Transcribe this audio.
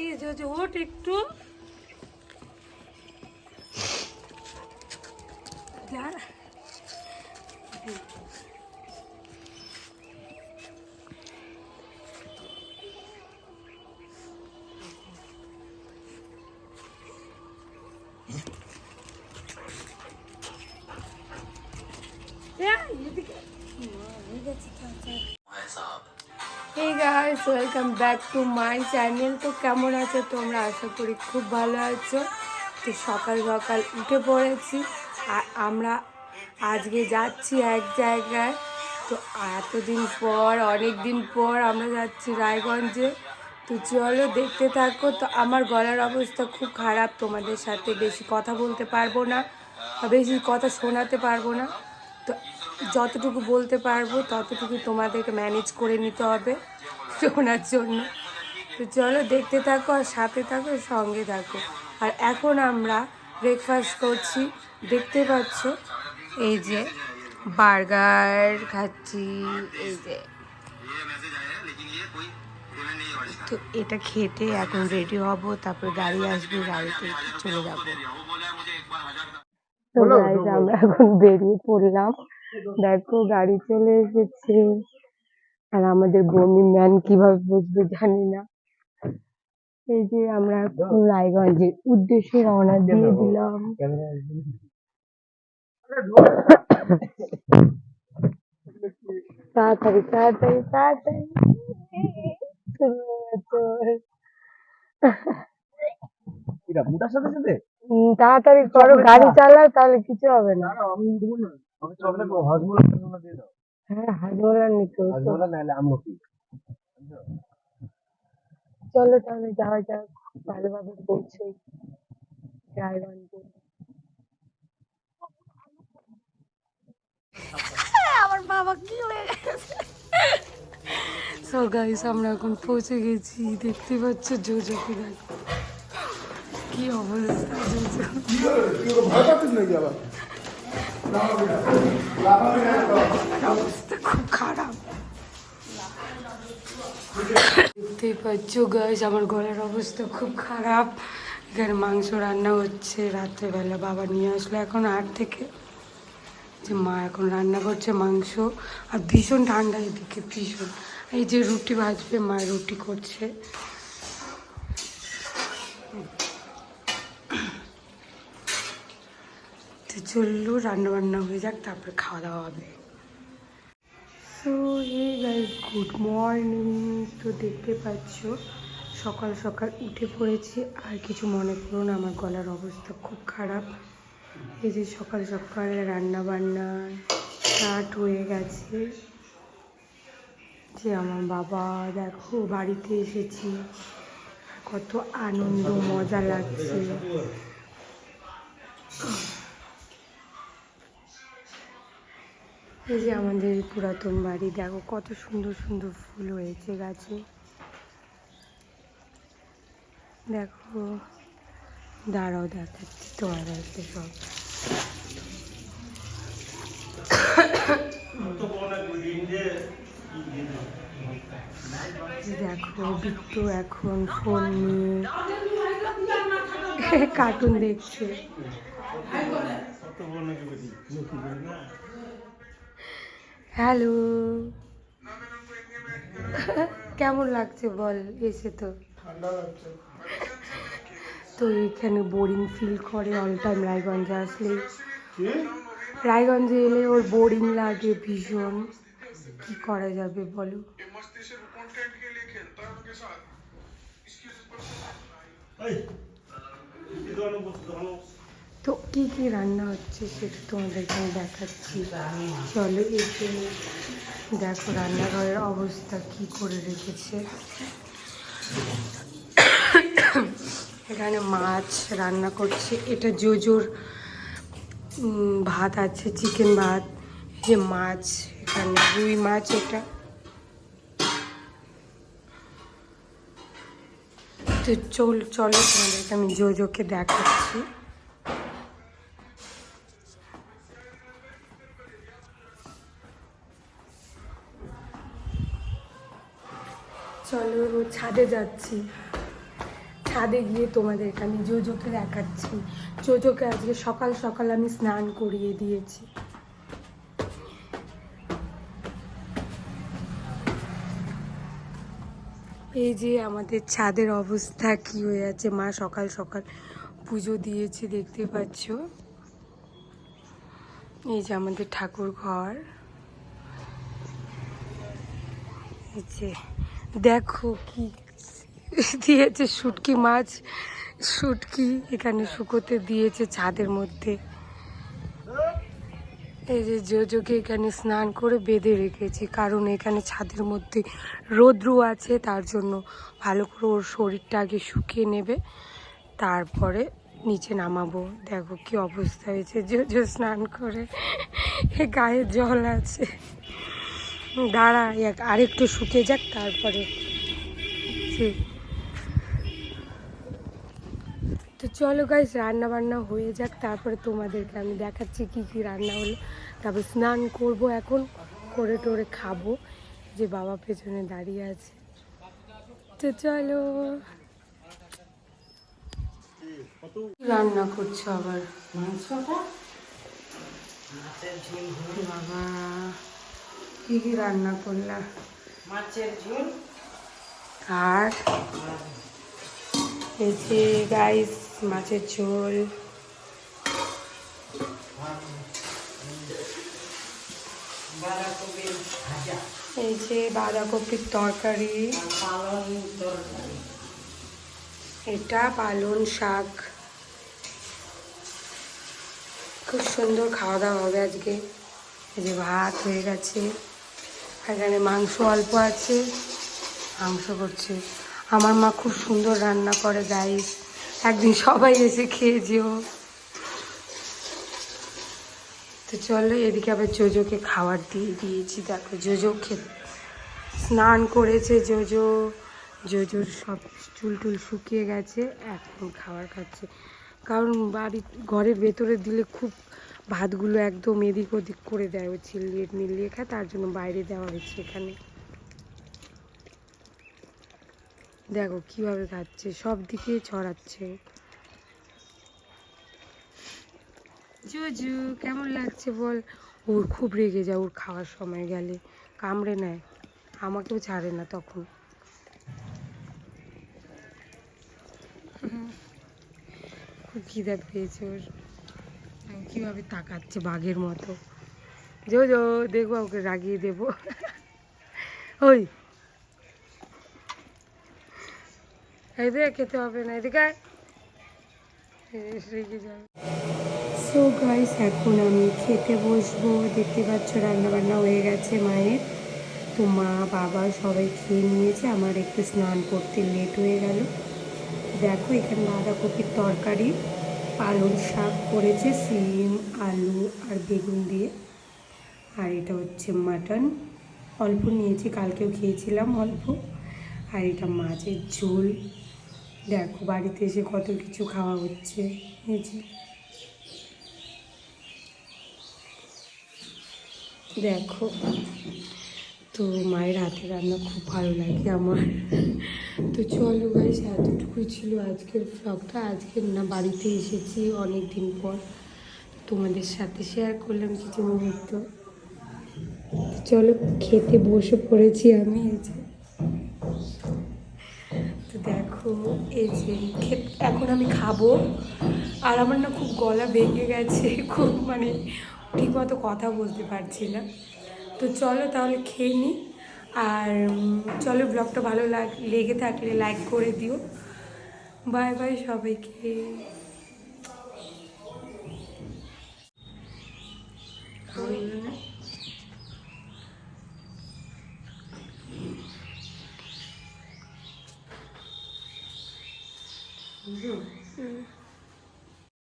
এই যে ওট একটু। এই guys welcome back to my channel তো কেমন আছো তোমরা? আশা করি খুব ভালো আছো। তো সকাল সকাল উঠে পড়েছি। আর আমরা আজকে যাচ্ছি এক জায়গায়। তো এতদিন পর, অনেক দিন পর আমরা যাচ্ছি রায়গঞ্জে। তো চলো দেখতে থাকো। তো আমার গলার অবস্থা খুব খারাপ। তোমাদের সাথে বেশি কথা বলতে পারব না বেশি কথা শোনাতে পারব না। যতটুকু বলতে পারব, ততটুকু তোমাদেরকে ম্যানেজ করে নিতে হবে শোনার জন্য। তো চলো দেখতে থাকো আর সাথে থাকো সঙ্গে থাকো। আর এখন আমরা ব্রেকফাস্ট করছি। দেখতে পাচ্ছ, এই যে বার্গার খাচ্ছি, এই যে। তো এটা খেতে এখন রেডি হব, তারপর গাড়ি আসবে, গাড়িতে চলে যাব। আমরা এখন বেরিয়ে পড়লাম। দেখো গাড়ি চলে এসেছে। আর আমাদের বমি ম্যান কীভাবে বুঝবে জানি না। এই যে আমরা এখন রায়গঞ্জের উদ্দেশ্যে রওনা দিয়ে দিলাম। তাড়াতাড়ি তাড়াতাড়ি তাড়াতাড়ি। তাড়াতাড়ি করো গাড়ি চালাও তাহলে কিছু হবে না। আমি হজমোলা দিয়ে দাও। হ্যাঁ হাজমোলা নিতে হতো নাহলে আমলকি চলো তাহলে যাওয়া যাক ভালোভাবে পৌঁছোই রায়গঞ্জে আমার বাবা কি হয়ে গেছে? সো গাইস আমরা এখন পৌঁছে গেছি। দেখতে পাচ্ছ জোজোকে কি অবস্থা জোজো? খারাপ দেখতেই পাচ্ছ গাইস আমার গলার অবস্থা খুব খারাপ। এখানে মাংস রান্না হচ্ছে, রাত্রেবেলা বাবা নিয়ে আসলো এখন আট থেকে। যে মা এখন রান্না করছে মাংস, আর ভীষণ ঠান্ডা এদিকে, ভীষণ। এই যে রুটি ভাজবে, মা রুটি করছে। তো চলল রান্না বান্না হয়ে যাক, তারপরে খাওয়া দাওয়া হবে। So hey guys good morning তো দেখতে পাচ্ছ, সকাল সকাল উঠে পড়েছি, আর কিছু মনে করুন আমার গলার অবস্থা খুব খারাপ। এই যে সকাল সকাল রান্না বান্না স্টার্ট হয়ে গেছে। যে আমার বাবা, দেখো, বাড়িতে এসেছি। কত আনন্দ, মজা লাগছে। এই যে আমাদের পুরাতন বাড়ি, দেখো কত সুন্দর সুন্দর ফুল হয়েছে গাছে। দেখো, দাঁড়াও দেখাচ্ছি তোমাদেরকে সব। দেখো, বিট্টু এখন ফোন নিয়ে কার্টুন দেখছে। হ্যালো। কেমন লাগছে বল এসে তো? তো এখানে বোরিং ফিল করে অল টাইম রায়গঞ্জে আসলে। রায়গঞ্জে এলে ওর বোরিং লাগে ভীষণ। কি করা যাবে বলো? তো কি কি রান্না হচ্ছে সেটা তোমাদেরকে আমি দেখাচ্ছি। চলো এসে দেখো রান্নাঘরের অবস্থা কি করে রেখেছে। এখানে মাছ রান্না করছে। এটা জোজোর ভাত আছে, চিকেন ভাত যে মাছ, এখানে রুই মাছ এটা। তো চল, চলো তোমাদেরকে আমি জোজোকে দেখাচ্ছি। ছাদে যাচ্ছি। ছাদে গিয়ে তোমাদেরকে আমি জোজোকে দেখাচ্ছি। জোজোকে আজকে সকাল সকাল আমি স্নান করিয়ে দিয়েছি। এই যে আমাদের ছাদের অবস্থা, কি হয়ে আছে? মা সকাল সকাল পুজো দিয়েছে, দেখতে পাচ্ছ? এই যে আমাদের ঠাকুর ঘর। এই যে দেখো কি দিয়েছে শুটকি মাছ। শুটকি এখানে শুকোতে দিয়েছে ছাদের মধ্যে। এই যে জোজোকে এখানে স্নান করে বেঁধে রেখেছি, কারণ এখানে ছাদের মধ্যে রৌদ্রু আছে, তার জন্য ভালো করে ওর শরীরটা আগে শুকিয়ে নেবে, তারপরে নিচে নামাবো। দেখো কি অবস্থা হয়েছে জোজো স্নান করে। গায়ে জল আছে। দাঁড়া এক আরেকটু শুকিয়ে যাক তারপরে তো চলো গাইস রান্না বান্না হয়ে যাক তারপরে তোমাদেরকে আমি দেখাচ্ছি কি কি রান্না হলো। তারপর স্নান করব এখন করে টোরে খাব যে বাবা পেছনে দাঁড়িয়ে আছে। তো চলো। রান্না করছ আবার? মাংসটা। বাবা। কি কি রান্না করলাম? মাছের ঝোল। আর এই যে গাইস মাছের ঝোল। এই যে বাঁধাকপির তরকারি। এটা পালন শাক। খুব সুন্দর খাওয়া দাওয়া হবে আজকে। এই যে ভাত হয়ে গেছে। এখানে মাংস অল্প আছে, মাংস করছে। আমার মা খুব সুন্দর রান্না করে গাইস একদিন সবাই এসে খেয়ে যেও। তো চলো, এদিকে আবার জোজোকে খাবার দিয়ে দিয়েছি। দেখো, জোজো খেতে, স্নান করেছে জোজো। জোজোর সব চুল টুল শুকিয়ে গেছে, এখন খাবার খাচ্ছে। কারণ বাড়ি ঘরের ভেতরে দিলে খুব ভাতগুলো একদম এদিক ওদিক করে দেয় ও চিল্লিয়ে মিলিয়ে খায়, তার জন্য বাইরে দেওয়া হয়েছে এখানে। দেখো কীভাবে খাচ্ছে, সব দিকে ছড়াচ্ছে। জুজু, কেমন লাগছে বল? ওর খুব রেগে যায়, ওর খাওয়ার সময় গেলে। কামড়ে নেয়, আমাকেও ছাড়ে না তখন। খুব খিদা পেয়েছে ওর। কীভাবে তাকাচ্ছে বাঘের মতো। যো যো দেখব, ওকে রাগিয়ে দেবো। ওই। এদিকে খেতে হবে না, এদিকে সো গাইস এখন আমি খেতে বসবো। দেখতে পাচ্ছ রান্না বান্না হয়ে গেছে মায়ের। তো মা, বাবা সবাই খেয়ে নিয়েছে। আমার একটু স্নান করতে লেট হয়ে গেল। দেখো, এখানে বাঁধাকপির তরকারি। পালং শাক করেছে, সিম, আলু আর বেগুন দিয়ে। আর এটা হচ্ছে মাটন। অল্প নিয়েছি, কালকেও খেয়েছিলাম অল্প। আর এটা মাছের ঝোল। দেখো, বাড়িতে এসে কত কিছু খাওয়া হচ্ছে। নিয়েছি দেখো, তো মায়ের হাতে রান্না খুব ভালো লাগে আমার। তো চলো গাইস এতটুকুই ছিল আজকের ব্লগটা আজকের না, বাড়িতে এসেছি অনেক দিন পর। তোমাদের সাথে শেয়ার করলাম কিছু মুহূর্ত চলো, খেতে বসে পড়েছি আমি এই যে। তো দেখো, এই যে এখন আমি খাব। আর আমার না খুব গলা ভেঙে গেছে, খুব মানে ঠিকমতো কথা বলতে পারছি না। তো চলো তাহলে খেয়ে নিই আর চলো ব্লগটা ভালো লাগ লেগে থাকলে লাইক করে দিও। বাই বাই সবাইকে? হুম।